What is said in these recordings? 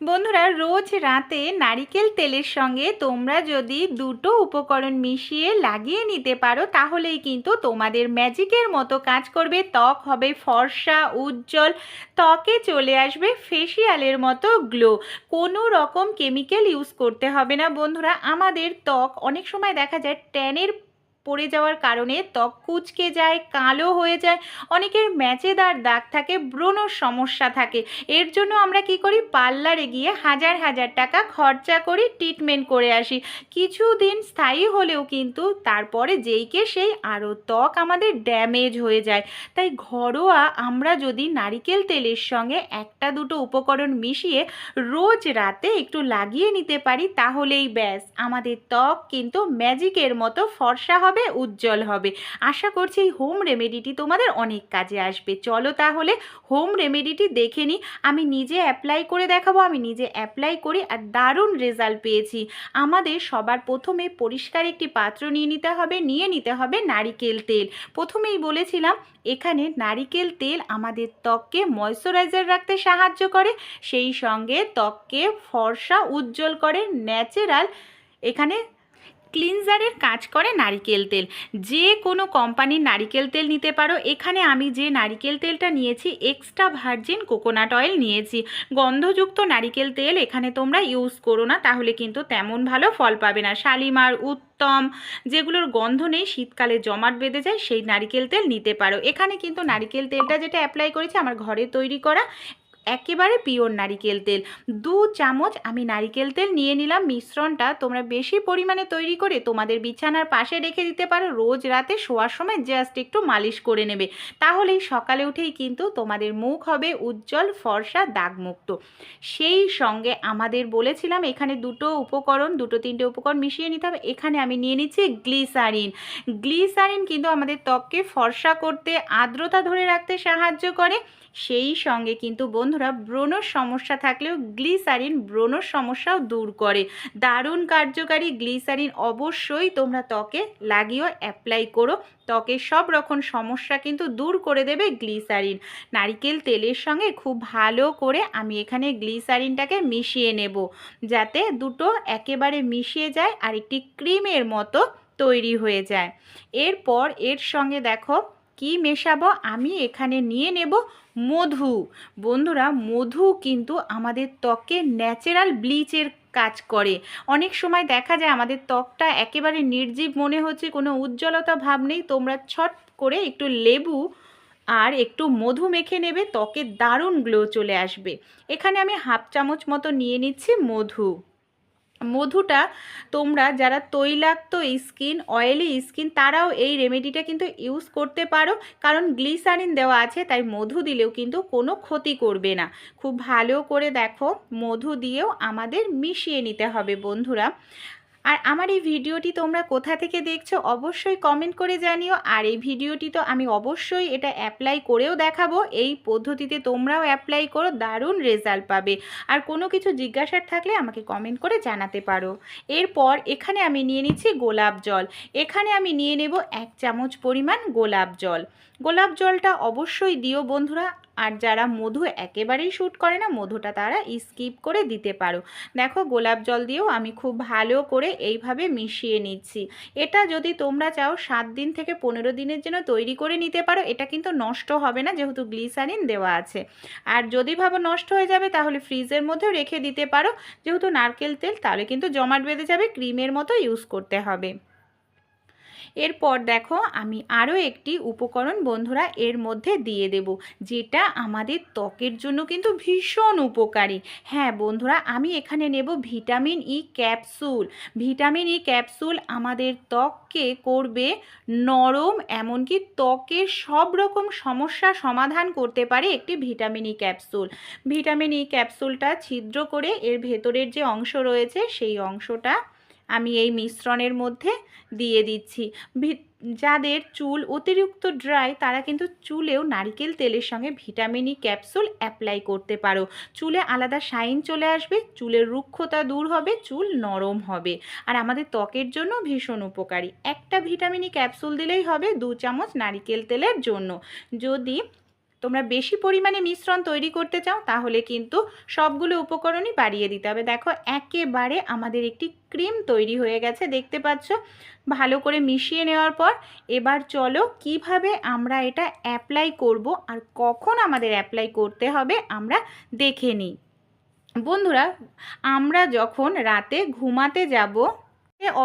বন্ধুরা, রোজ রাতে নারিকেল তেলের সঙ্গে তোমরা যদি দুটো উপকরণ মিশিয়ে লাগিয়ে নিতে পারো, তাহলেই কিন্তু তোমাদের ম্যাজিকের মতো কাজ করবে। ত্বক হবে ফর্সা, উজ্জ্বল, ত্বকে চলে আসবে ফেসিয়ালের মতো গ্লো। কোনো রকম কেমিক্যাল ইউজ করতে হবে না বন্ধুরা। আমাদের ত্বক অনেক সময় দেখা যায় ট্যানের পড়ে যাওয়ার কারণে ত্বক কুচকে যায়, কালো হয়ে যায়। অনেকের ম্যাচেদার দাগ থাকে ব্রণর সমস্যা থাকে। এর জন্য আমরা কি করি? পার্লারে গিয়ে হাজার হাজার টাকা খরচা করি ট্রিটমেন্ট করে আসি। কিছুদিন স্থায়ী হলেও কিন্তু তারপরে যেইকে সেই আরও ত্বক আমাদের ড্যামেজ হয়ে যায়। তাই ঘরোয়া আমরা যদি নারিকেল তেলের সঙ্গে একটা দুটো উপকরণ মিশিয়ে রোজ রাতে একটু লাগিয়ে নিতে পারি, তাহলেই ব্যাস। আমাদের ত্বক কিন্তু ম্যাজিকের মতো ফর্সা হবে উজ্জ্বল হবে। আশা করছি এই হোম রেমেডিটি তোমাদের অনেক কাজে আসবে। চলো তাহলে হোম রেমেডিটি দেখে নিই। আমি নিজে অ্যাপ্লাই করে দেখাবো, আমি নিজে অ্যাপ্লাই করি আর দারুণ রেজাল্ট পেয়েছি। আমাদের সবার প্রথমে পরিষ্কার একটি পাত্র নিয়ে নিতে হবে, নিয়ে নিতে হবে নারিকেল তেল। প্রথমেই বলেছিলাম, এখানে নারিকেল তেল আমাদের ত্বককে ময়শ্চারাইজার রাখতে সাহায্য করে, সেই সঙ্গে ত্বককে ফর্সা উজ্জ্বল করে ন্যাচারাল এখানে ক্লিনজারের কাজ করে নারিকেল তেল। যে কোনো কোম্পানির নারিকেল তেল নিতে পারো। এখানে আমি যে নারিকেল তেলটা নিয়েছি, এক্সট্রা ভার্জিন কোকোনাট অয়েল নিয়েছি। গন্ধযুক্ত নারিকেল তেল এখানে তোমরা ইউজ করো না, তাহলে কিন্তু তেমন ভালো ফল পাবে না। শালিমার উত্তম, যেগুলোর গন্ধ নেই, শীতকালে জমাট বেঁধে যায়, সেই নারিকেল তেল নিতে পারো। এখানে কিন্তু নারিকেল তেলটা যেটা অ্যাপ্লাই করেছি, আমার ঘরে তৈরি করা একেবারে পিওর নারিকেল তেল। দু চামচ আমি নারিকেল তেল নিয়ে নিলাম। মিশ্রণটা তোমরা বেশি পরিমাণে তৈরি করে তোমাদের বিছানার পাশে রেখে দিতে পারো। রোজ রাতে শোয়ার সময় জাস্ট একটু মালিশ করে নেবে। তাহলেই সকালে উঠেই কিন্তু তোমাদের মুখ হবে উজ্জ্বল, ফর্সা, দাগমুক্ত। সেই সঙ্গে আমাদের বলেছিলাম, এখানে দুটো উপকরণ, দুটো তিনটে উপকরণ মিশিয়ে নিতে হবে। এখানে আমি নিয়ে নিচ্ছি গ্লিসারিন। গ্লিসারিন কিন্তু আমাদের ত্বককে ফর্সা করতে, আর্দ্রতা ধরে রাখতে সাহায্য করে। সেই সঙ্গে কিন্তু বন্ধুরা, ব্রণর সমস্যা থাকলেও গ্লিসারিন ব্রণর সমস্যাও দূর করে। দারুণ কার্যকারী গ্লিসারিন অবশ্যই তোমরা ত্বকে লাগিয়েও অ্যাপ্লাই করো। ত্বকের সব রকম সমস্যা কিন্তু দূর করে দেবে গ্লিসারিন। নারিকেল তেলের সঙ্গে খুব ভালো করে আমি এখানে গ্লিসারিনটাকে মিশিয়ে নেব, যাতে দুটো একেবারে মিশিয়ে যায় আর একটি ক্রিমের মতো তৈরি হয়ে যায়। এরপর এর সঙ্গে দেখো কি মেশাবো? আমি এখানে নিয়ে নেব মধু। বন্ধুরা, মধু কিন্তু আমাদের ত্বকে ন্যাচারাল ব্লিচের কাজ করে। অনেক সময় দেখা যায় আমাদের ত্বকটা একেবারে নির্জীব মনে হচ্ছে, কোনো উজ্জ্বলতা ভাব নেই। তোমরা ছট করে একটু লেবু আর একটু মধু মেখে নেবে, ত্বকে দারুণ গ্লো চলে আসবে। এখানে আমি হাফ চামচ মতো নিয়ে নিচ্ছি মধু। মধুটা তোমরা যারা তৈলাক্ত স্কিন অয়েলি স্কিন, তারাও এই রেমেডিটা কিন্তু ইউজ করতে পারো। কারণ গ্লিসারিন দেওয়া আছে, তাই মধু দিলেও কিন্তু কোনো ক্ষতি করবে না। খুব ভালো করে দেখো, মধু দিয়েও আমাদের মিশিয়ে নিতে হবে বন্ধুরা। আর আমার এই ভিডিওটি তোমরা কোথা থেকে দেখছ অবশ্যই কমেন্ট করে জানিও। আর এই ভিডিওটি তো আমি অবশ্যই এটা অ্যাপ্লাই করেও দেখাবো। এই পদ্ধতিতে তোমরাও অ্যাপ্লাই করো, দারুণ রেজাল্ট পাবে। আর কোনো কিছু জিজ্ঞাসার থাকলে আমাকে কমেন্ট করে জানাতে পারো। এরপর এখানে আমি নিয়ে নিচ্ছি গোলাপ জল। এখানে আমি নিয়ে নেব এক চামচ পরিমাণ গোলাপ জল। গোলাপ জলটা অবশ্যই দিও বন্ধুরা। আর যারা মধু একেবারেই শ্যুট করে না, মধুটা তারা স্কিপ করে দিতে পারো। দেখো, গোলাপ জল দিয়েও আমি খুব ভালো করে এইভাবে মিশিয়ে নিচ্ছি। এটা যদি তোমরা চাও, সাত দিন থেকে পনেরো দিনের জন্য তৈরি করে নিতে পারো। এটা কিন্তু নষ্ট হবে না, যেহেতু গ্লিসারিন দেওয়া আছে। আর যদি ভাবো নষ্ট হয়ে যাবে, তাহলে ফ্রিজের মধ্যেও রেখে দিতে পারো। যেহেতু নারকেল তেল, তাহলে কিন্তু জমাট বেঁধে যাবে, ক্রিমের মতো ইউজ করতে হবে। এরপর দেখো আমি আরও একটি উপকরণ বন্ধুরা এর মধ্যে দিয়ে দেব, যেটা আমাদের ত্বকের জন্য কিন্তু ভীষণ উপকারী। হ্যাঁ বন্ধুরা, আমি এখানে নেব vitamin E capsule. Vitamin E capsule আমাদের ত্বককে করবে নরম, এমনকি ত্বকের সব রকম সমস্যা সমাধান করতে পারে একটি vitamin E capsule. Vitamin E ক্যাপসুলটা ছিদ্র করে এর ভেতরের যে অংশ রয়েছে, সেই অংশটা আমি এই মিশ্রণের মধ্যে দিয়ে দিচ্ছি। যাদের চুল অতিরিক্ত ড্রাই তারা কিন্তু চুলেও নারকেল তেলের সঙ্গে ভিটামিন ক্যাপসুল অ্যাপ্লাই করতে পারো। চুলে আলাদা শাইন চলে আসবে, চুলের রুক্ষতা দূর হবে, চুল নরম হবে। আর আমাদের ত্বকের জন্য ভীষণ উপকারী। একটা ভিটামিন ক্যাপসুল দিলেই হবে দু চামচ নারিকেল তেলের জন্য। যদি তোমরা বেশি পরিমাণে মিশ্রণ তৈরি করতে চাও, তাহলে কিন্তু সবগুলো উপকরণই বাড়িয়ে দিতে হবে। দেখো, একেবারে আমাদের একটি ক্রিম তৈরি হয়ে গেছে, দেখতে পাচ্ছ? ভালো করে মিশিয়ে নেওয়ার পর এবার চলো কীভাবে আমরা এটা অ্যাপ্লাই করব আর কখন আমাদের অ্যাপ্লাই করতে হবে আমরা দেখে নিই। বন্ধুরা, আমরা যখন রাতে ঘুমাতে যাব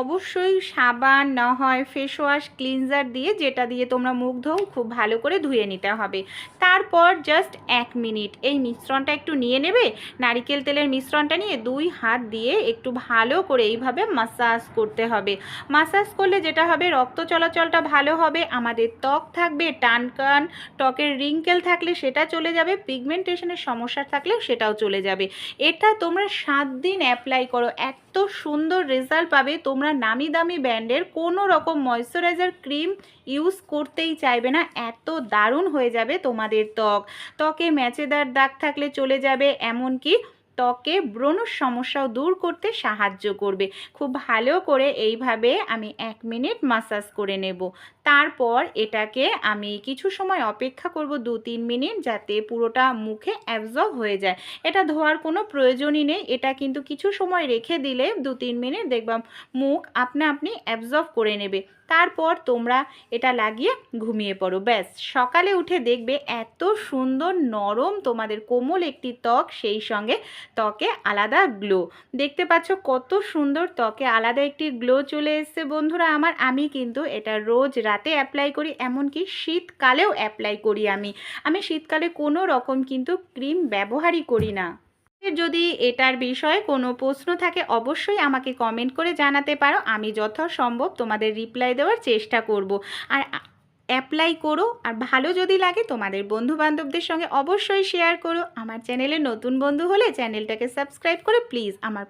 অবশ্যই সাবান না হয় ফেস ওয়াশ ক্লিনজার দিয়ে যেটা দিয়ে তোমরা মুখ ধোও খুব ভালো করে ধুয়ে নিতে হবে। তারপর জাস্ট এক মিনিট এই মিশ্রণটা একটু নিয়ে নেবে। নারিকেল তেলের মিশ্রণটা নিয়ে দুই হাত দিয়ে একটু ভালো করে এইভাবে মাসাজ করতে হবে। মাসাজ করলে যেটা হবে, রক্ত চলাচলটা ভালো হবে, আমাদের ত্বক থাকবে টানকান ত্বকের রিঙ্কেল থাকলে সেটা চলে যাবে পিগমেন্টেশনের সমস্যা থাকলে সেটাও চলে যাবে। এটা তোমরা সাত দিন অ্যাপ্লাই করো, এত সুন্দর রেজাল্ট পাবে তোমরা নামি দামি ব্র্যান্ডের কোনো রকম ময়শ্চারাইজার ক্রিম ইউজ করতেই চাইবে না। এত দারুণ হয়ে যাবে তোমাদের ত্বক। ত্বকে ম্যাচেদার দাগ থাকলে চলে যাবে, এমনকি ত্বকে ব্রণর সমস্যাও দূর করতে সাহায্য করবে। খুব ভালো করে এইভাবে আমি এক মিনিট মাসাজ করে নেব। তারপর এটাকে আমি কিছু সময় অপেক্ষা করব দু তিন মিনিট যাতে পুরোটা মুখে অ্যাবজর্ব হয়ে যায়। এটা ধোয়ার কোনো প্রয়োজনই নেই। এটা কিন্তু কিছু সময় রেখে দিলে দু তিন মিনিট দেখবাম মুখ আপনা আপনি অ্যাবজর্ব করে নেবে। তারপর তোমরা এটা লাগিয়ে ঘুমিয়ে পড়ো। ব্যাস, সকালে উঠে দেখবে এত সুন্দর নরম তোমাদের কোমল একটি ত্বক, সেই সঙ্গে ত্বকে আলাদা গ্লো দেখতে পাচ্ছ কত সুন্দর ত্বকে আলাদা একটি গ্লো চলে এসছে বন্ধুরা আমার। আমি কিন্তু এটা রোজ রাতে অ্যাপ্লাই করি, এমনকি শীতকালেও অ্যাপ্লাই করি আমি। আমি শীতকালে কোনো রকম কিন্তু ক্রিম ব্যবহারই করি না। যদি এটার বিষয়ে কোনো প্রশ্ন থাকে, অবশ্যই আমাকে কমেন্ট করে জানাতে পারো। আমি যথাসম্ভব তোমাদের রিপ্লাই দেওয়ার চেষ্টা করব। আর অ্যাপ্লাই করো। আর ভালো যদি লাগে তোমাদের বন্ধু বান্ধবদের সঙ্গে অবশ্যই শেয়ার করো। আমার চ্যানেলে নতুন বন্ধু হলে চ্যানেলটাকে সাবস্ক্রাইব করে প্লিজ আমার